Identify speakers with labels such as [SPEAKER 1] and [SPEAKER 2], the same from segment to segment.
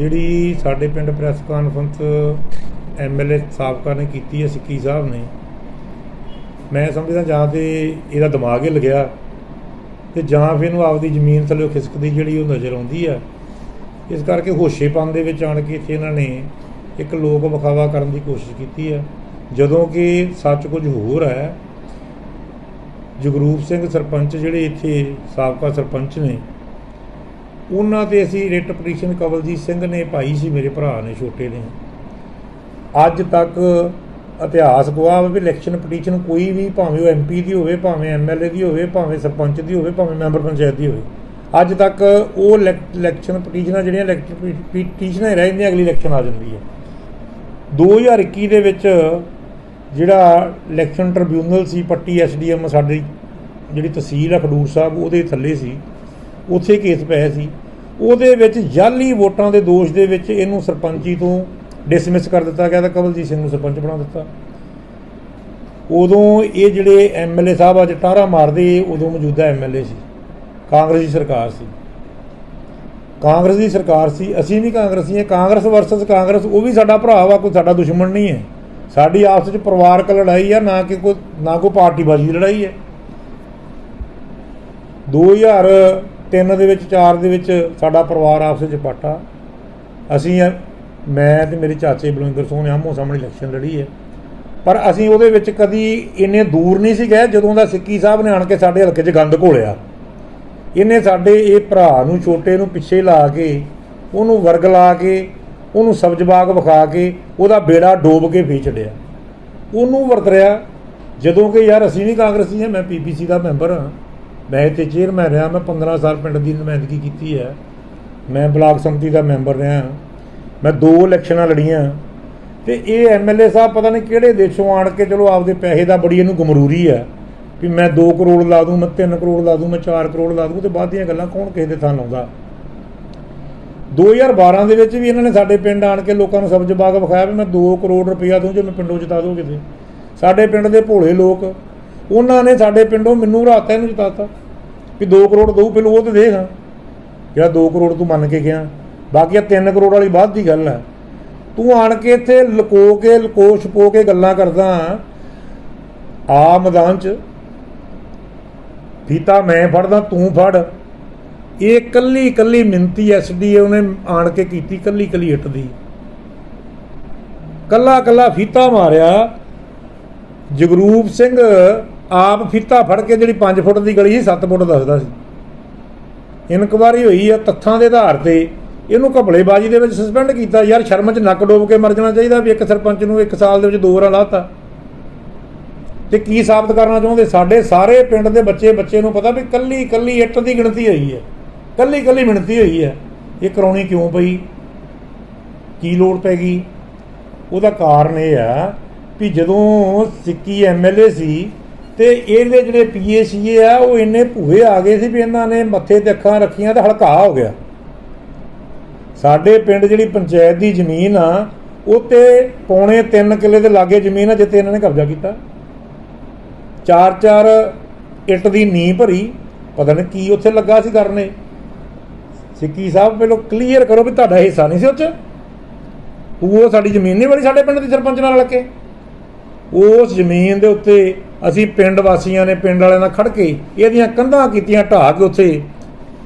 [SPEAKER 1] ਜਿਹੜੀ ਸਾਡੇ ਪਿੰਡ ਪ੍ਰੈਸ ਕਾਨਫਰੰਸ ਐਮਐਲਏ ਸਾਬਕਾ ਨੇ ਕੀਤੀ ਹੈ ਸਿੱਕੀ ਸਾਹਿਬ ਨੇ, ਮੈਂ ਸਮਝਦਾ ਜਾਂ ਤੇ ਇਹਦਾ ਦਿਮਾਗ ਹੀ ਲੱਗਿਆ ਤੇ ਜਾਂ ਫਿਰ ਇਹਨੂੰ ਆਪਦੀ ਜ਼ਮੀਨ ਥੱਲੇ ਖਿਸਕਦੀ ਜਿਹੜੀ ਉਹ ਨਜ਼ਰ ਆਉਂਦੀ ਆ। ਇਸ ਕਰਕੇ ਹੋਸ਼ੇਪਨ ਦੇ ਵਿੱਚ ਆਣ ਕੇ ਇੱਥੇ ਇਹਨਾਂ ਨੇ ਇੱਕ ਲੋਕ ਵਿਖਾਵਾ ਕਰਨ ਦੀ ਕੋਸ਼ਿਸ਼ ਕੀਤੀ ਹੈ ਜਦੋਂ ਕਿ ਸੱਚ ਕੁਝ ਹੋਰ ਹੈ, ਜਗਰੂਪ ਸਿੰਘ ਸਰਪੰਚ ਜਿਹੜੇ ਇੱਥੇ ਸਾਬਕਾ ਸਰਪੰਚ ਨੇ ਉਹਨਾਂ ਤੇ ਅਸੀਂ ਰਿਟ ਪਟੀਸ਼ਨ ਕਵਲਜੀਤ ਸਿੰਘ ਨੇ ਪਾਈ ਸੀ, ਮੇਰੇ ਭਰਾ ਨੇ, ਛੋਟੇ ਨੇ। ਅੱਜ ਤੱਕ ਇਤਿਹਾਸ ਗਵਾਹ ਵੀ ਇਲੈਕਸ਼ਨ ਪਟੀਸ਼ਨ ਕੋਈ ਵੀ ਭਾਵੇਂ ਉਹ ਐਮਪੀ ਦੀ ਹੋਵੇ, ਭਾਵੇਂ ਐਮਐਲਏ ਦੀ ਹੋਵੇ, ਭਾਵੇਂ ਸਰਪੰਚ ਦੀ ਹੋਵੇ, ਭਾਵੇਂ ਮੈਂਬਰ ਪੰਚਾਇਤ ਦੀ ਹੋਵੇ। ਅੱਜ ਤੱਕ ਉਹ ਇਲੈਕਸ਼ਨ ਪਟੀਸ਼ਨਾਂ ਜਿਹੜੀਆਂ ਇਲੈਕਸ਼ਨ ਪਟੀਸ਼ਨਾਂ ਹੀ ਰਹਿ ਜਾਂਦੀਆਂ ਅਗਲੀ ਇਲੈਕਸ਼ਨ ਆ ਜਾਂਦੀ ਹੈ। 2021 ਦੇ ਵਿੱਚ ਜਿਹੜਾ ਇਲੈਕਸ਼ਨ ਟ੍ਰਿਬਿਊਨਲ ਸੀ, ਪੱਟੀ ਐਸਡੀਐਮ ਸਾਡੀ ਜਿਹੜੀ ਤਹਿਸੀਲ ਆ, ਖਡੂਰ ਸਾਹਿਬ, ਉਹਦੇ ਥੱਲੇ ਸੀ। ਉੱਥੇ ਕੇਸ ਪਿਆ ਸੀ। ਉਹਦੇ ਵਿੱਚ ਜਾਲੀ ਵੋਟਾਂ ਦੇ ਦੋਸ਼ ਦੇ ਵਿੱਚ ਇਹਨੂੰ ਸਰਪੰਚੀ ਤੋਂ ਡਿਸਮਿਸ ਕਰ ਦਿੱਤਾ ਗਿਆ ਤਾਂ ਕਮਲਜੀਤ ਸਿੰਘ ਨੂੰ ਸਰਪੰਚ ਬਣਾ ਦਿੱਤਾ। ਉਦੋਂ ਇਹ ਜਿਹੜੇ ਐਮਐਲਏ ਸਾਹਿਬ ਅੱਜ ਟਾਰਾ ਮਾਰਦੇ, ਉਦੋਂ ਮੌਜੂਦਾ ਐਮਐਲਏ ਸੀ। ਕਾਂਗਰਸ ਦੀ ਸਰਕਾਰ ਸੀ। ਕਾਂਗਰਸ ਦੀ ਸਰਕਾਰ ਸੀ, ਅਸੀਂ ਵੀ ਕਾਂਗਰਸੀ ਹਾਂ, ਕਾਂਗਰਸ ਵਰਸਸ ਕਾਂਗਰਸ, ਉਹ ਵੀ ਸਾਡਾ ਭਰਾ ਵਾ, ਕੋਈ ਸਾਡਾ ਦੁਸ਼ਮਣ ਨਹੀਂ ਹੈ। ਸਾਡੀ ਆਪਸ ਵਿੱਚ ਪਰਿਵਾਰਕ ਲੜਾਈ ਆ, ਨਾ ਕਿ ਕੋਈ ਨਾ ਕੋਈ ਪਾਰਟੀਬਾਜ਼ੀ ਦੀ ਲੜਾਈ ਹੈ। ਤਿੰਨ ਦੇ ਵਿੱਚ, ਚਾਰ ਦੇ ਵਿੱਚ ਸਾਡਾ ਪਰਿਵਾਰ ਆਪਸ ਵਿੱਚ ਪਾਟਾ ਅਸੀਂ ਮੈਂ ਤੇ ਮੇਰੇ ਚਾਚੇ ਬਲਵਿੰਦਰ ਸਿੰਘ ਨੇ ਆਮੋ ਸਾਹਮਣੇ ਇਲੈਕਸ਼ਨ ਲੜੀ ਹੈ। ਪਰ ਅਸੀਂ ਉਹਦੇ ਵਿੱਚ ਕਦੀ ਇੰਨੇ ਦੂਰ ਨਹੀਂ ਸੀ ਗਏ ਜਦੋਂ ਦਾ ਸਿੱਕੀ ਸਾਹਿਬ ਨੇ ਆਣ ਕੇ ਸਾਡੇ ਹਲਕੇ 'ਚ ਗੰਦ ਘੋਲਿਆ। ਇਹਨੇ ਸਾਡੇ, ਇਹ ਭਰਾ ਨੂੰ, ਛੋਟੇ ਨੂੰ ਪਿੱਛੇ ਲਾ ਕੇ, ਉਹਨੂੰ ਵਰਗ ਲਾ ਕੇ, ਉਹਨੂੰ ਸਬਜ਼ ਬਾਗ ਵਿਖਾ ਕੇ, ਉਹਦਾ ਬੇੜਾ ਡੋਬ ਕੇ ਫੇਚ ਛੱਡਿਆ। ਉਹਨੂੰ ਵਰਤ ਵਰਤਰਿਆ ਜਦੋਂ ਕਿ ਯਾਰ ਅਸੀਂ ਵੀ ਕਾਂਗਰਸੀ ਹਾਂ, ਮੈਂ ਪੀਪੀਸੀ ਦਾ ਮੈਂਬਰ ਹਾਂ। ਮੈਂ ਇੱਥੇ ਚੇਅਰਮੈਨ ਰਿਹਾ, ਮੈਂ 15 ਸਾਲ ਪਿੰਡ ਦੀ ਨੁਮਾਇੰਦਗੀ ਕੀਤੀ ਹੈ। ਮੈਂ ਬਲਾਕ ਸੰਮਤੀ ਦਾ ਮੈਂਬਰ ਰਿਹਾ। ਮੈਂ ਦੋ ਇਲੈਕਸ਼ਨਾਂ ਲੜੀਆਂ। ਤੇ ਇਹ ਐਮਐਲਏ ਸਾਹਿਬ ਪਤਾ ਨਹੀਂ ਕਿਹੜੇ ਦੇਸ਼ੋਂ ਆਣ ਕੇ ਚਲੋ ਆਪਦੇ ਪੈਸੇ ਦਾ ਬੜੀ ਇਹਨੂੰ ਗਮਰੂਰੀ ਹੈ ਵੀ ਮੈਂ 2 ਕਰੋੜ ਲਾ ਦੂੰ, ਮੈਂ 3 ਕਰੋੜ ਲਾ ਦੂੰ, ਮੈਂ 4 ਕਰੋੜ ਲਾ ਦੂੰ ਤੇ ਬਾਅਦ ਦੀਆਂ ਗੱਲਾਂ ਕੌਣ ਕਿਸੇ ਦੇ ਥਾਂ ਲਾਉਂਦਾ? 2012 ਦੇ ਵਿੱਚ ਵੀ ਇਹਨਾਂ ਨੇ ਸਾਡੇ ਪਿੰਡ ਆਣ ਕੇ ਲੋਕਾਂ ਨੂੰ ਸਬਜ਼ ਬਾਗ ਵਿਖਾਇਆ ਵੀ ਮੈਂ 2 ਕਰੋੜ ਰੁਪਇਆ ਦੂੰ ਜੇ ਮੈਂ ਪਿੰਡੋਂ ਜਿਤਾ ਦੂੰ ਕਿਤੇ। ਸਾਡੇ ਪਿੰਡ ਦੇ ਭੋਲੇ ਲੋਕ ਉਹਨਾਂ ਨੇ ਸਾਡੇ ਪਿੰਡੋਂ ਮੈਨੂੰ ਰਾਤਾ ਇਹਨੂੰ ਜਿਤਾਤਾ ਵੀ 2 ਕਰੋੜ ਦਊ ਪਹਿਲਾਂ ਉਹ ਤੇ ਦੇਖ। ਜਿਹੜਾ 2 ਕਰੋੜ ਤੂੰ ਮੰਨ ਕੇ ਗਿਆ, ਬਾਕੀ 3 ਕਰੋੜ ਵਾਲੀ ਬਾਅਦ ਦੀ ਗੱਲ ਹੈ ਤੂੰ ਆਣ ਕੇ ਇੱਥੇ ਲਕੋ ਕੇ, ਲੁਕੋ ਛਪੋ ਕੇ ਗੱਲਾਂ ਕਰਦਾ। ਆ ਮੈਦਾਨ 'ਚ ਫੀਤਾ ਮੈਂ ਫੜਦਾ, ਤੂੰ ਫੜ। ਇਹ ਕੱਲੀ ਕੱਲੀ ਮਿੰਤੀ ਐਸਡੀ ਉਹਨੇ ਆਣ ਕੇ ਕੀਤੀ, ਕੱਲੀ ਕੱਲੀ ਹਿੱਟ ਦੀ। ਕੱਲਾ ਕੱਲਾ ਫੀਤਾ ਮਾਰਿਆ। ਜਗਰੂਪ ਸਿੰਘ ਆਪ ਫੀਤਾ ਫੜ ਕੇ ਜਿਹੜੀ 5 ਫੁੱਟ ਦੀ ਗਲੀ ਸੀ 7 ਫੁੱਟ ਦੱਸਦਾ ਸੀ। ਇਨਕੁਆਰੀ ਹੋਈ ਆ ਤੱਥਾਂ ਦੇ ਆਧਾਰ ਤੇ। ਇਹਨੂੰ ਘਪਲੇਬਾਜ਼ੀ ਦੇ ਵਿੱਚ ਸਸਪੈਂਡ ਕੀਤਾ। ਯਾਰ ਸ਼ਰਮ 'ਚ ਨੱਕ ਡੋਬ ਕੇ ਮਰ ਜਾਣਾ ਚਾਹੀਦਾ ਵੀ ਇੱਕ ਸਰਪੰਚ ਨੂੰ ਇੱਕ ਸਾਲ ਦੇ ਵਿੱਚ ਦੋ ਵਾਰਾਂ ਲਾਤਾ। ਤੇ ਕੀ ਸਾਬਤ ਕਰਨਾ ਚਾਹੁੰਦੇ? ਸਾਡੇ ਸਾਰੇ ਪਿੰਡ ਦੇ ਬੱਚੇ ਬੱਚੇ ਨੂੰ ਪਤਾ ਵੀ ਕੱਲੀ ਕੱਲੀ ਇੱਟ ਦੀ ਗਿਣਤੀ ਹੋਈ ਹੈ। ਕੱਲੀ ਕੱਲੀ ਮਿਣਤੀ ਹੋਈ ਹੈ। ਇਹ ਕਰਾਉਣੀ ਕਿਉਂ ਪਈ? ਕੀ ਲੋੜ ਪੈ ਗਈ? ਉਹਦਾ ਕਾਰਨ ਇਹ ਆ ਵੀ ਜਦੋਂ ਸਿੱਕੀ ਐਮਐਲਏ ਸੀ ਤੇ ਇਹਦੇ ਜਿਹੜੇ ਪੀਏਸੀਏ ਆ, ਉਹ ਇੰਨੇ ਭੂਏ ਆ ਗਏ ਸੀ ਵੀ ਇਹਨਾਂ ਨੇ ਮੱਥੇ ਤੇ ਅੱਖਾਂ ਰੱਖੀਆਂ ਤਾਂ ਹਲਕਾ ਹੋ ਗਿਆ। ਸਾਡੇ ਪਿੰਡ ਜਿਹੜੀ ਪੰਚਾਇਤ ਦੀ ਜ਼ਮੀਨ ਆ, ਉਹ ਤੇ ਪੌਣੇ 3 ਕਿੱਲੇ ਦੇ ਲਾਗੇ ਜ਼ਮੀਨ ਆ, ਜਿੱਥੇ ਇਹਨਾਂ ਨੇ ਕਬਜ਼ਾ ਕੀਤਾ। ਚਾਰ ਚਾਰ ਇੱਟ ਦੀ ਨੀਂਹ ਭਰੀ, ਪਤਾ ਨਹੀਂ ਕੀ ਉੱਥੇ ਲੱਗਾ ਸੀ ਕਰਨੇ। ਸਿੱਕੀ ਸਾਹਿਬ ਪਹਿਲਾਂ ਕਲੀਅਰ ਕਰੋ ਵੀ ਤੁਹਾਡਾ ਹਿੱਸਾ ਨਹੀਂ ਸੀ ਉੱਚ ਉਹ ਸਾਡੀ ਜ਼ਮੀਨ ਨਹੀਂ ਬੜੀ ਸਾਡੇ ਪਿੰਡ ਦੇ ਸਰਪੰਚ ਨਾਲ ਲੱਗੇ ਉਸ ਜ਼ਮੀਨ ਦੇ ਉੱਤੇ ਅਸੀਂ ਪਿੰਡ ਵਾਸੀਆਂ ਨੇ ਪਿੰਡ ਵਾਲਿਆਂ ਨਾਲ ਖੜ ਕੇ ਇਹਦੀਆਂ ਕੰਧਾਂ ਕੀਤੀਆਂ ਢਾਹ ਕੇ ਉੱਥੇ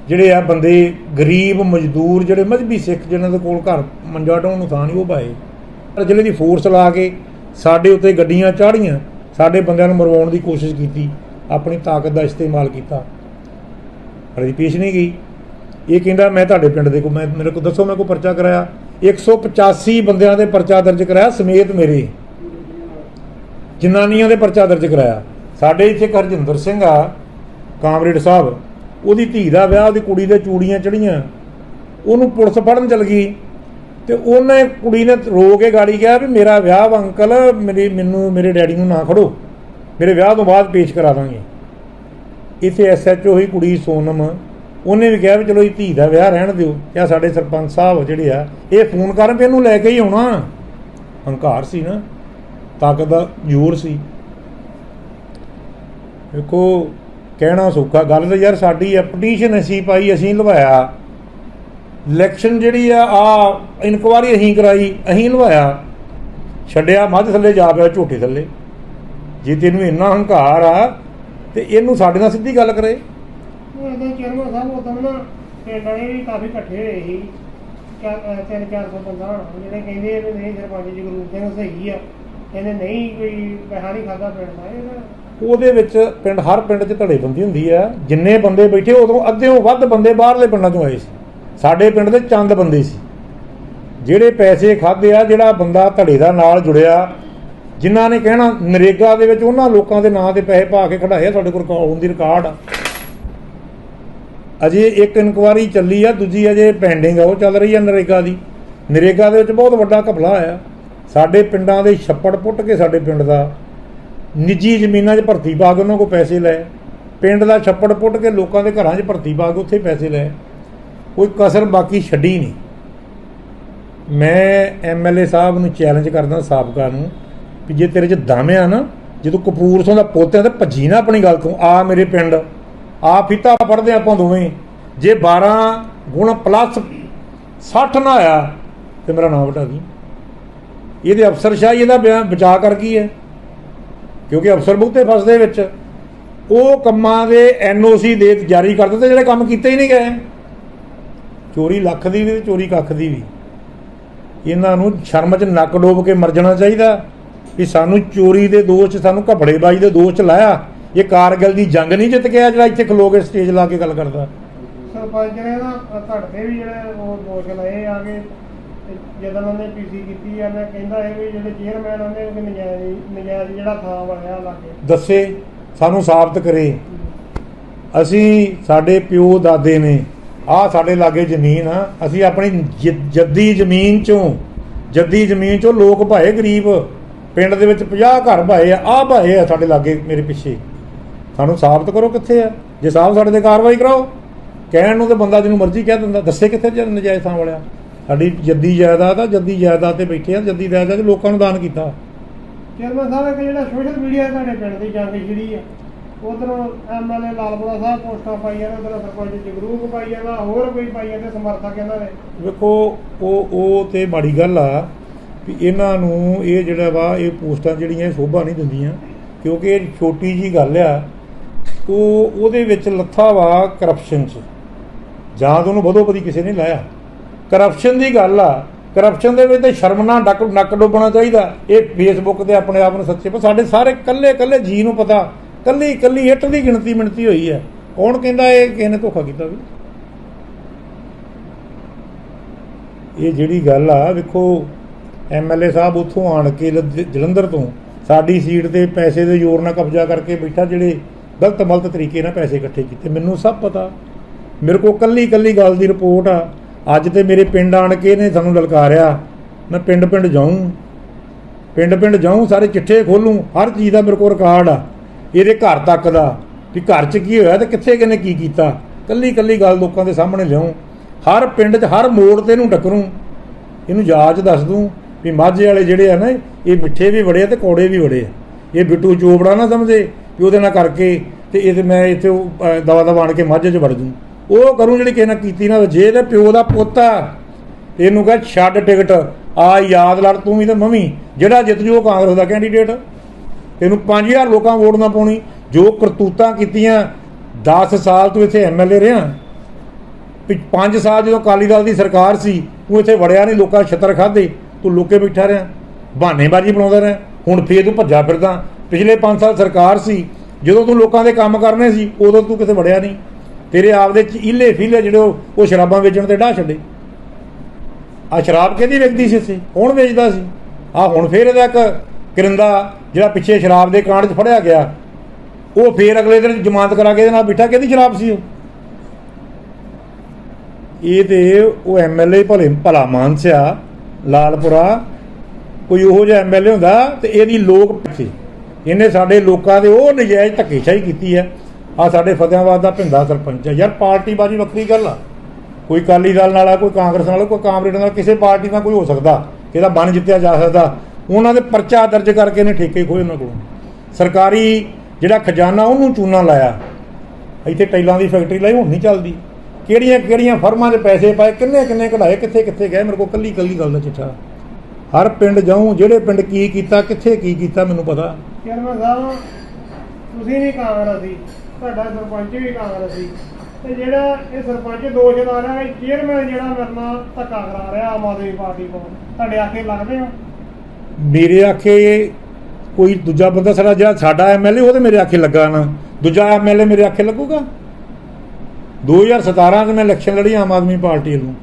[SPEAKER 1] ਜਿਹੜੇ ਆ ਬੰਦੇ, ਗਰੀਬ ਮਜ਼ਦੂਰ ਜਿਹੜੇ ਮਜਬੀ ਸਿੱਖ ਜਿਹਨਾਂ ਦੇ ਕੋਲ ਘਰ ਮੰਜਾ ਢਾਉਣ ਨੂੰ ਥਾਂ ਨਹੀਂ ਉਹ ਪਾਏ। ਪਰ ਜ਼ਿਲ੍ਹੇ ਦੀ ਫੋਰਸ ਲਾ ਕੇ ਸਾਡੇ ਉੱਤੇ ਗੱਡੀਆਂ ਚਾੜੀਆਂ ਸਾਡੇ ਬੰਦਿਆਂ ਨੂੰ ਮਰਵਾਉਣ ਦੀ ਕੋਸ਼ਿਸ਼ ਕੀਤੀ, ਆਪਣੀ ਤਾਕਤ ਦਾ ਇਸਤੇਮਾਲ ਕੀਤਾ। ਪਰ ਪੇਸ਼ ਨਹੀਂ ਗਈ। ਇਹ ਕਹਿੰਦਾ, ਮੈਂ ਤੁਹਾਡੇ ਪਿੰਡ ਦੇ ਕੋ, ਮੈਂ, ਮੇਰੇ ਕੋ ਦੱਸੋ, ਮੈਂ ਕੋ ਪਰਚਾ ਕਰਾਇਆ? 185 ਬੰਦਿਆਂ ਦੇ ਪਰਚਾ ਦਰਜ ਕਰਾਇਆ, ਸਮੇਤ ਮੇਰੇ। ਜਨਾਨੀਆਂ ਦੇ ਪਰਚਾ ਦਰਜ ਕਰਾਇਆ। ਸਾਡੇ ਇੱਥੇ ਹਰਜਿੰਦਰ ਸਿੰਘ ਆ, ਕਾਮਰੇਡ ਸਾਹਿਬ। ਉਹਦੀ ਧੀ ਦਾ ਵਿਆਹ, ਉਹਦੀ ਕੁੜੀ ਦੇ ਚੂੜੀਆਂ ਚੜੀਆਂ ਉਹਨੂੰ ਪੁਲਿਸ ਫੜਨ ਚਲ ਗਈ ਤੇ ਉਹਨੇ ਕੁੜੀ ਨੇ ਰੋ ਕੇ ਗਾੜੀ ਕਿਹਾ ਵੀ ਮੇਰਾ ਵਿਆਹ ਵਾ ਅੰਕਲ, ਮੇਰੀ, ਮੈਨੂੰ, ਮੇਰੇ ਡੈਡੀ ਨੂੰ ਨਾ ਖੜੋ। ਮੇਰੇ ਵਿਆਹ ਤੋਂ ਬਾਅਦ ਪੇਸ਼ ਕਰਾ ਦਾਂਗੇ। ਇੱਥੇ ਐਸਐਚਓ ਹੀ ਕੁੜੀ ਸੋਨਮ, ਉਹਨੇ ਵੀ ਕਿਹਾ ਵੀ ਚਲੋ ਇਹ ਧੀ ਦਾ ਵਿਆਹ ਰਹਿਣ ਦਿਓ। ਜਾਂ ਸਾਡੇ ਸਰਪੰਚ ਸਾਹਿਬ ਜਿਹੜੇ ਆ, ਇਹ ਫੋਨ ਕਰਨ ਵੀ ਇਹਨੂੰ ਲੈ ਕੇ ਹੀ ਆਉਣਾ। ਹੰਕਾਰ ਸੀ ਨਾ। ਤਾਕਤ ਦਾ ਜ਼ੋਰ ਸੀ। ਵੇਖੋ ਕਹਿਣਾ ਸੌਖਾ, ਗੱਲ ਤਾਂ ਯਾਰ ਸਾਡੀ ਪਟੀਸ਼ਨ ਅਸੀਂ ਪਾਈ, ਅਸੀਂ ਲਵਾਇਆ। ਇਲੈਕਸ਼ਨ ਜਿਹੜੀ ਆ ਆ ਇਨਕੁਆਰੀ ਅਸੀਂ ਕਰਾਈ, ਅਸੀਂ ਲਵਾਇਆ। ਛੱਡਿਆ, ਮੱਝ ਥੱਲੇ ਜਾ ਪਿਆ, ਝੋਟੇ ਥੱਲੇ। ਜੇ ਤੈਨੂੰ ਇੰਨਾ ਹੰਕਾਰ ਆ, ਤੇ ਇਹਨੂੰ ਸਾਡੇ ਨਾਲ ਸਿੱਧੀ ਗੱਲ ਕਰੇ।
[SPEAKER 2] ਇਹਦੇ ਚੇਅਰਮੈਨ ਸਾਹਿਬ ਉਦੋਂ ਨਾ ਪਿੰਡ ਵਾਲੇ ਵੀ ਕਾਫੀ ਇਕੱਠੇ ਹੋਏ ਸੀ। ਤਿੰਨ ਚਾਰ ਸੌ ਬੰਦਾ ਹੋਣਾ, ਜਿਹੜੇ ਕਹਿੰਦੇ ਵੀ ਨਹੀਂ ਸਰਪੰਚ ਜਗਰੂਪ ਸਿੰਘ ਸਹੀ ਆ। ਕਹਿੰਦੇ ਨਹੀਂ ਕੋਈ ਪੈਸਾ ਨਹੀਂ ਖਾਦਾ ਪਿੰਡ ਦਾ ਇਹ
[SPEAKER 1] ਉਹਦੇ ਵਿੱਚ ਪਿੰਡ ਹਰ ਪਿੰਡ 'ਚ ਧੜੇਬੰਦੀ ਹੁੰਦੀ ਆ ਜਿੰਨੇ ਬੰਦੇ ਬੈਠੇ ਉਦੋਂ ਅੱਧਿਓਂ ਵੱਧ ਬੰਦੇ ਬਾਹਰਲੇ ਪਿੰਡਾਂ ਤੋਂ ਆਏ ਸੀ। ਸਾਡੇ ਪਿੰਡ ਦੇ ਚੰਦ ਬੰਦੇ ਸੀ। ਜਿਹੜੇ ਪੈਸੇ ਖਾਦੇ ਆ ਜਿਹੜਾ ਬੰਦਾ ਧੜੇ ਦਾ ਨਾਲ ਜੁੜਿਆ ਜਿਨ੍ਹਾਂ ਨੇ ਕਹਿਣਾ ਨਰੇਗਾ ਦੇ ਵਿੱਚ ਉਹਨਾਂ ਲੋਕਾਂ ਦੇ ਨਾਂ ਤੇ ਪੈਸੇ ਪਾ ਕੇ ਕਢਾਏ ਆ, ਸਾਡੇ ਕੋਲ ਰਿਕਾਰਡ ਦੀ ਰਿਕਾਰਡ ਆ। ਅਜੇ ਇੱਕ ਇਨਕੁਆਰੀ ਚੱਲੀ ਆ ਦੂਜੀ ਅਜੇ ਪੈਂਡਿੰਗ ਆ ਉਹ ਚੱਲ ਰਹੀ ਆ ਨਰੇਗਾ ਦੀ। ਨਰੇਗਾ ਦੇ ਵਿੱਚ ਬਹੁਤ ਵੱਡਾ ਘਪਲਾ ਆ ਸਾਡੇ ਪਿੰਡਾਂ ਦੇ ਛੱਪੜ ਪੁੱਟ ਕੇ ਸਾਡੇ ਪਿੰਡ ਦਾ, ਨਿੱਜੀ ਜ਼ਮੀਨਾਂ 'ਚ ਭਰਤੀ ਪਾ ਕੇ ਉਹਨਾਂ ਕੋਲ ਪੈਸੇ ਲੈ ਪਿੰਡ ਦਾ ਛੱਪੜ ਪੁੱਟ ਕੇ ਲੋਕਾਂ ਦੇ ਘਰਾਂ 'ਚ ਭਰਤੀ ਪਾ ਕੇ ਉੱਥੇ ਪੈਸੇ ਲੈ ਕੋਈ ਕਸਰ ਬਾਕੀ ਛੱਡੀ ਨਹੀਂ। ਮੈਂ ਐਮਐਲਏ ਸਾਹਿਬ ਨੂੰ ਚੈਲੰਜ ਕਰਦਾ ਸਾਬਕਾ ਨੂੰ ਵੀ ਜੇ ਤੇਰੇ 'ਚ ਦਮ ਆ ਨਾ, ਜਦੋਂ ਕਪੂਰਥੋਂ ਦਾ ਪੋਤਿਆਂ ਤੇ ਭੱਜੀ ਨਾ ਆਪਣੀ ਗੱਲ ਤੋਂ ਆ ਮੇਰੇ ਪਿੰਡ, ਆ ਫੀਤਾ ਪੜਦੇ ਆਪਾਂ ਦੋਵੇਂ। ਜੇ 12 ਗੁਣ ਪਲੱਸ 60 ਨਾ ਆਇਆ, ਤੇ ਮੇਰਾ ਨਾਮ ਵਟਾ ਦੀ। ਇਹਦੇ ਅਫਸਰਸ਼ਾਹੀ ਇਹਦਾ ਬਿਆਨ ਬਚਾ ਕਰ ਕੀ ਹੈ। ਕਿਉਂਕਿ ਅਫਸਰ ਬਹੁਤੇ ਫਸਦੇ ਵਿੱਚ। ਉਹ ਕੰਮਾਂ ਦੇ ਐਨਓਸੀ ਦੇ ਜਾਰੀ ਕਰ ਦਿੱਤੇ, ਜਿਹੜੇ ਕੰਮ ਕੀਤੇ ਹੀ ਨਹੀਂ ਗਏ। ਚੋਰੀ ਲੱਖ ਦੀ ਵੀ ਤੇ ਚੋਰੀ ਕੱਖ ਦੀ ਵੀ। ਇਹਨਾਂ ਨੂੰ ਸ਼ਰਮ 'ਚ ਨੱਕ ਡੋਬ ਕੇ ਮਰ ਜਾਣਾ ਚਾਹੀਦਾ। ਵੀ ਸਾਨੂੰ ਚੋਰੀ ਦੇ ਦੋਸ਼ 'ਚ ਸਾਨੂੰ ਘਪੜੇਬਾਜ਼ੀ ਦੇ ਦੋਸ਼ 'ਚ ਲਾਇਆ। ਇਹ ਕਾਰਗਿਲ ਦੀ ਜੰਗ ਨਹੀਂ ਜਿੱਤ ਕੇ ਜਿਹੜਾ ਇੱਥੇ ਖਲੋ ਕੇ ਸਟੇਜ ਲਾ ਕੇ ਗੱਲ ਕਰਦਾ।
[SPEAKER 2] ਸਰਪੰਚ ਨੇ ਨਾ ਘੜਦੇ ਵੀ ਜਿਹੜੇ ਉਹ ਦੋਸ਼ ਲਏ ਆ ਕੇ ਜਦੋਂ ਉਹਨੇ ਪੀਸੀ ਕੀਤੀ ਆ, ਮੈਂ ਕਹਿੰਦਾ ਇਹ ਵੀ ਜਿਹੜੇ ਚੇਅਰਮੈਨ ਉਹਨੇ ਉਹ ਨਜਾਇਜ਼ ਨਜਾਇਜ਼ ਜਿਹੜਾ ਥਾਂ ਬਣਿਆ ਲਾਗੇ।
[SPEAKER 1] ਦੱਸੇ, ਸਾਨੂੰ ਸਾਬਤ ਕਰੇ। ਅਸੀਂ ਸਾਡੇ ਪਿਓ ਦਾਦੇ ਨੇ ਆ ਸਾਡੇ ਲਾਗੇ ਜ਼ਮੀਨ ਆ, ਅਸੀਂ ਆਪਣੀ ਜੱਦੀ ਜ਼ਮੀਨ ਚੋਂ ਜੱਦੀ ਜ਼ਮੀਨ ਚੋਂ ਲੋਕ ਭਾਏ ਗਰੀਬ, ਪਿੰਡ ਦੇ ਵਿੱਚ 50 ਘਰ ਭਾਏ ਆ ਆ ਭਾਏ ਆ ਸਾਡੇ ਲਾਗੇ ਮੇਰੇ ਪਿੱਛੇ। ਸਾਨੂੰ ਸਾਬਤ ਕਰੋ ਕਿੱਥੇ ਆ? ਜੇ ਸਾਹਿਬ ਸਾਡੇ ਤੇ ਕਾਰਵਾਈ ਕਰਾਓ। ਕਹਿਣ ਨੂੰ ਤੇ ਬੰਦਾ ਜਿਹਨੂੰ ਮਰਜ਼ੀ ਕਹਿ ਦਿੰਦਾ, ਦੱਸੇ ਕਿੱਥੇ ਜਦ ਨਜਾਇਜ਼ ਥਾਂ ਵਾਲਿਆ ਸਾਡੀ ਜੱਦੀ ਜਾਇਦਾਦ ਆ ਜੱਦੀ ਜਾਇਦਾਦ ਤੇ ਬੈਠੇ ਆ ਜੱਦੀ ਜਾਇਦਾਦ ਲੋਕਾਂ ਨੂੰ ਦਾਨ ਕੀਤਾ।
[SPEAKER 2] ਚੇਅਰਮੈਨ ਸਾਹਿਬ ਇੱਕ ਜਿਹੜਾ ਸੋਸ਼ਲ ਮੀਡੀਆ ਤੁਹਾਡੇ ਪਿੰਡ ਦੀ ਜੰਗ ਜਿਹੜੀ ਆ ਉਧਰੋਂ ਐਮਐਲਏ ਲਾਲਪੁਰਾ ਸਾਹਿਬ ਪੋਸਟਾਂ ਪਾਈਆਂ ਨੇ ਉਧਰੋਂ ਸਰਪੰਚ ਜਗਰੂਪ ਪਾਈ ਜਾਂਦਾ ਹੋਰ ਕੋਈ ਪਾਈ ਜਾਂਦੇ ਸਮਰਥਕ ਇਹਨਾਂ ਦੇ?
[SPEAKER 1] ਵੇਖੋ ਉਹ ਉਹ ਤੇ ਮਾੜੀ ਗੱਲ ਆ ਵੀ ਇਹਨਾਂ ਨੂੰ ਇਹ ਜਿਹੜਾ ਵਾ ਇਹ ਪੋਸਟਾਂ ਜਿਹੜੀਆਂ ਸ਼ੋਭਾ ਨਹੀਂ ਦਿੰਦੀਆਂ ਕਿਉਂਕਿ ਇਹ ਛੋਟੀ ਜੀ ਗੱਲ ਆ ਉਹ ਉਹਦੇ ਵਿੱਚ ਲੱਥਾ ਵਾ ਕਰਪਸ਼ਨ 'ਚ। ਜਾਂ ਤਾਂ ਉਹਨੂੰ ਵਧੋ ਵਧੀ ਕਿਸੇ ਨੇ ਲਾਇਆ। ਕਰਪਸ਼ਨ ਦੀ ਗੱਲ ਆ। ਕਰਪਸ਼ਨ ਦੇ ਵਿੱਚ ਤੇ ਸ਼ਰਮਨਾ ਡੱਕ ਨੱਕ ਡੁੱਬਣਾ ਚਾਹੀਦਾ। ਇਹ ਫੇਸਬੁੱਕ ਤੇ ਆਪਣੇ ਆਪ ਨੂੰ ਸੱਚੇ ਪਰ ਸਾਡੇ ਸਾਰੇ ਕੱਲੇ ਕੱਲੇ ਜੀ ਨੂੰ ਪਤਾ। ਕੱਲੀ ਕੱਲੀ ਇੱਟ ਦੀ ਗਿਣਤੀ ਮਿਣਤੀ ਹੋਈ ਹੈ। ਕੌਣ ਕਹਿੰਦਾ ਇਹ ਕਿਸੇ ਨੇ ਧੋਖਾ ਕੀਤਾ ਵੀ? ਇਹ ਜਿਹੜੀ ਗੱਲ ਆ, ਵੇਖੋ ਐਮਐਲਏ ਸਾਹਿਬ ਉੱਥੋਂ ਆਣ ਕੇ ਜਲੰਧਰ ਤੋਂ ਸਾਡੀ ਸੀਟ ਤੇ ਪੈਸੇ ਦੇ ਜ਼ੋਰ ਨਾਲ ਕਬਜ਼ਾ ਕਰਕੇ ਬੈਠਾ, ਜਿਹੜੇ ਗਲਤ ਮਲਤ ਤਰੀਕੇ ਨਾਲ ਪੈਸੇ ਇਕੱਠੇ ਕੀਤੇ। ਮੈਨੂੰ ਸਭ ਪਤਾ। ਮੇਰੇ ਕੋਲ ਕੱਲੀ ਕੱਲੀ ਗੱਲ ਦੀ ਰਿਪੋਰਟ ਆ। ਅੱਜ ਤੇ ਮੇਰੇ ਪਿੰਡ ਆਣ ਕੇ ਇਹਨੇ ਸਾਨੂੰ ਲਲਕਾਰਿਆ ਮੈਂ ਪਿੰਡ ਪਿੰਡ ਜਾਊਂ। ਪਿੰਡ ਪਿੰਡ ਜਾਊਂ ਸਾਰੇ ਚਿੱਠੇ ਖੋਲੂੰ ਹਰ ਚੀਜ਼ ਦਾ ਮੇਰੇ ਕੋਲ ਰਿਕਾਰਡ ਆ ਇਹਦੇ ਘਰ ਤੱਕ ਦਾ। ਵੀ ਘਰ 'ਚ ਕੀ ਹੋਇਆ ਤੇ ਕਿੱਥੇ ਕਿਨੇ ਕੀ ਕੀਤਾ? ਕੱਲੀ ਕੱਲੀ ਗੱਲ ਲੋਕਾਂ ਦੇ ਸਾਹਮਣੇ ਲਿਆਉਂ ਹਰ ਪਿੰਡ 'ਚ ਹਰ ਮੋੜ ਤੇ ਇਹਨੂੰ ਟੱਕਰੂੰ। ਇਹਨੂੰ ਜਾਂਚ ਦੱਸ ਦੂੰ ਵੀ ਮਾਝੇ ਵਾਲੇ ਜਿਹੜੇ ਆ ਨਾ ਇਹ ਮਿੱਠੇ ਵੀ ਬੜੇ ਆ ਤੇ ਕੌੜੇ ਵੀ ਬੜੇ ਆ। ਇਹ ਬਿੱਟੂ ਚੋਬੜਾ ਨਾ ਸਮਝੇ ਵੀ ਉਹਦੇ ਨਾਲ ਕਰਕੇ ਤੇ ਇਹ ਤੇ ਮੈਂ ਇੱਥੇ ਉਹ, ਦਵਾ ਦਵਾ ਆਣ ਕੇ ਮਾਝੇ 'ਚ ਵੜ ਦੂੰ ਉਹ ਕਰੂੰ ਜਿਹੜੀ ਕਿਸੇ ਨਾਲ ਕੀਤੀ ਨਾ ਜੇ ਇਹਦੇ ਪਿਓ ਦਾ ਪੁੱਤ ਆ, ਇਹਨੂੰ ਕਹ ਛੱਡ ਟਿਕਟ। ਆ ਯਾਦ ਲੜ ਤੂੰ ਵੀ ਤੇ ਮੰਮੀ ਜਿਹੜਾ ਜਿੱਤ ਜੂ ਉਹ ਕਾਂਗਰਸ ਦਾ ਕੈਂਡੀਡੇਟ ਤੈਨੂੰ 5000 ਲੋਕਾਂ ਵੋਟ ਨਾ ਪਾਉਣੀ। ਜੋ ਕਰਤੂਤਾਂ ਕੀਤੀਆਂ 10 ਸਾਲ ਤੂੰ ਇੱਥੇ ਐਮਐਲਏ ਰਿਹਾ। ਵੀ 5 ਸਾਲ ਜਦੋਂ ਅਕਾਲੀ ਦਲ ਦੀ ਸਰਕਾਰ ਸੀ, ਤੂੰ ਇੱਥੇ ਵੜਿਆ ਨਹੀਂ, ਲੋਕਾਂ ਛੱਤਰ ਖਾਦੇ ਤੂੰ ਲੋਕੇ ਬੈਠਾ ਰਿਹਾ। ਬਹਾਨੇਬਾਜ਼ੀ ਬਣਾਉਂਦਾ ਰਿਹਾ। ਹੁਣ ਫੇਰ ਤੂੰ ਭੱਜਾ ਫਿਰਦਾ। ਪਿਛਲੇ 5 ਸਾਲ ਸਰਕਾਰ ਸੀ, ਜਦੋਂ ਤੂੰ ਲੋਕਾਂ ਦੇ ਕੰਮ ਕਰਨੇ ਸੀ, ਉਦੋਂ ਤੂੰ ਕਿਤੇ ਵੜਿਆ ਨਹੀਂ। ਤੇਰੇ ਆਪਦੇ ਚ ਇਲੇ ਫੀਲੇ ਜਿਹੜੇ ਉਹ ਸ਼ਰਾਬਾਂ ਵੇਚਣ ਤੇ ਢਾਹ ਛੱਡੇ। ਆ ਸ਼ਰਾਬ ਕਿਹਦੀ ਵੇਚਦੀ ਸੀ ਇੱਥੇ ਕੌਣ ਵੇਚਦਾ ਸੀ? ਆ ਹੁਣ ਫੇਰ ਇਹਦਾ ਇੱਕ ਕਰਿੰਦਾ ਜਿਹੜਾ ਪਿੱਛੇ ਸ਼ਰਾਬ ਦੇ ਕਾਂਡ 'ਚ ਫੜਿਆ ਗਿਆ। ਉਹ ਫੇਰ ਅਗਲੇ ਦਿਨ ਜ਼ਮਾਨਤ ਕਰਾ ਕੇ ਇਹਦੇ ਨਾਲ ਬਿਠਾ, ਕਿਹਦੀ ਸ਼ਰਾਬ ਸੀ ਉਹ? ਇਹ ਤੇ ਉਹ ਐਮਐਲਏ ਭਲੇ ਭਲਾ ਮਾਨਸਿਆ, ਲਾਲਪੁਰਾ, ਕੋਈ ਉਹੋ ਜਿਹਾ ਐਮਐਲਏ ਹੁੰਦਾ ਤੇ ਇਹਦੀ ਲੋਕ ਪਿੱਛੇ। ਇਹਨੇ ਸਾਡੇ ਲੋਕਾਂ ਦੇ ਉਹ ਨਜਾਇਜ਼ ਧੱਕੇਸ਼ਾਹੀ ਕੀਤੀ ਹੈ। ਆ ਸਾਡੇ ਫਤਿਆਬਾਦ ਦਾ ਭਿੰਦਾ ਸਰਪੰਚ ਹੈ ਯਾਰ ਪਾਰਟੀ ਬਾਜੀ ਵੱਖਰੀ ਗੱਲ ਆ। ਕੋਈ ਕਾਲੀ ਦਲ ਨਾਲ ਆ, ਕੋਈ ਕਾਂਗਰਸ ਨਾਲ, ਕੋਈ ਕਾਮਰੇਡ ਨਾਲ, ਕਿਸੇ ਪਾਰਟੀ ਨਾਲ ਕੋਈ ਹੋ ਸਕਦਾ ਇਹਦਾ ਬਣ ਜਿੱਤਿਆ ਜਾ ਸਕਦਾ। ਉਹਨਾਂ ਦੇ ਪਰਚਾ ਦਰਜ ਕਰਕੇ ਨੇ ਠੇਕੇ ਖੋਏ ਉਹਨਾਂ ਕੋਲੋਂ। ਸਰਕਾਰੀ ਜਿਹੜਾ ਖਜ਼ਾਨਾ, ਉਹਨੂੰ ਚੂਨਾ ਲਾਇਆ। ਇੱਥੇ ਟੈਲਾਂ ਦੀ ਫੈਕਟਰੀ ਲਾਈ, ਹੁਣ ਨਹੀਂ ਚੱਲਦੀ। ਕਿਹੜੀਆਂ ਕਿਹੜੀਆਂ ਫਰਮਾਂ 'ਚ ਪੈਸੇ ਪਾਏ, ਕਿੰਨੇ ਕਿੰਨੇ ਕਢਾਏ, ਕਿੱਥੇ ਕਿੱਥੇ ਗਏ? ਮੇਰੇ ਕੋਲ ਕੱਲੀ ਕੱਲੀ ਗੱਲ ਦਾ ਚਿੱਠਾ। ਹਰ ਪਿੰਡ ਜਾਊਂ, ਜਿਹੜੇ ਪਿੰਡ ਕੀ ਕੀਤਾ, ਕਿੱਥੇ ਕੀ ਕੀਤਾ, ਮੈਨੂੰ ਪਤਾ।
[SPEAKER 2] ਚੇਅਰਮੈਨ ਸਾਹਿਬ, ਤੁਸੀਂ ਵੀ ਕਾਂਗਰਸੀ ਤੁਹਾਡਾ ਸਰਪੰਚ ਵੀ ਕਾਂਗਰਸੀ ਤੇ ਜਿਹੜਾ ਇਹ ਸਰਪੰਚ ਦੋਸ਼ ਲਾ ਹੈ ਚੇਅਰਮੈਨ ਜਿਹੜਾ ਮੇਰੇ ਧੱਕਾ ਕਰਾ ਰਿਹਾ ਆਮ ਆਦਮੀ ਪਾਰਟੀ ਕੋਲ। ਤੁਹਾਡੇ ਆਖੇ ਲੱਗਦੇ ਹੋ?
[SPEAKER 1] ਮੇਰੇ ਆਖੇ ਕੋਈ ਦੂਜਾ ਬੰਦਾ ਸਾਡਾ ਜਿਹੜਾ ਸਾਡਾ ਐਮਐਲਏ ਉਹ ਤੇ ਮੇਰੇ ਆਖੇ ਲੱਗਾ ਨਾ। ਦੂਜਾ ਐਮਐਲਏ ਮੇਰੇ ਆਖੇ ਲੱਗੂਗਾ? 2017 ਚ ਮੈਂ ਇਲੈਕਸ਼ਨ ਲੜੀ ਆਮ ਆਦਮੀ ਪਾਰਟੀ ਵੱਲੋਂ।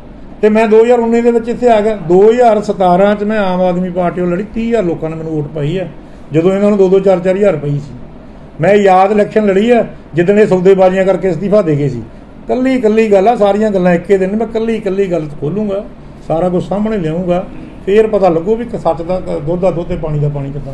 [SPEAKER 1] ਤੇ ਮੈਂ 2019 ਦੇ ਵਿੱਚ ਇੱਥੇ ਆ ਗਿਆ। 2017 ਚ ਮੈਂ ਆਮ ਆਦਮੀ ਪਾਰਟੀ ਵੱਲੋਂ ਲੜੀ। 30000 ਲੋਕਾਂ ਨੇ ਮੈਨੂੰ ਵੋਟ ਪਾਈ ਹੈ। ਜਦੋਂ ਇਹਨਾਂ ਨੂੰ 2-2 4-4 ਹਜ਼ਾਰ ਪਈ ਸੀ। ਮੈਂ ਯਾਦ ਇਲੈਕਸ਼ਨ ਲੜੀ ਆ, ਜਿੱਦਣ ਇਹ ਸੌਦੇਬਾਜ਼ੀਆਂ ਕਰਕੇ ਅਸਤੀਫਾ ਦੇ ਗਏ ਸੀ। ਕੱਲੀ ਕੱਲੀ ਗੱਲ ਆ, ਸਾਰੀਆਂ ਗੱਲਾਂ ਇੱਕੇ ਦਿਨ, ਮੈਂ ਕੱਲੀ ਕੱਲੀ ਗੱਲ ਖੋਲੂੰਗਾ, ਸਾਰਾ ਕੁਝ ਸਾਹਮਣੇ ਲਿਆਉਂਗਾ, ਫੇਰ ਪਤਾ ਲੱਗੂ ਵੀ ਸੱਚ ਦਾ, ਦੁੱਧ ਦਾ ਦੁੱਧ ਤੇ ਪਾਣੀ ਦਾ ਪਾਣੀ ਕਿੱਦਾਂ।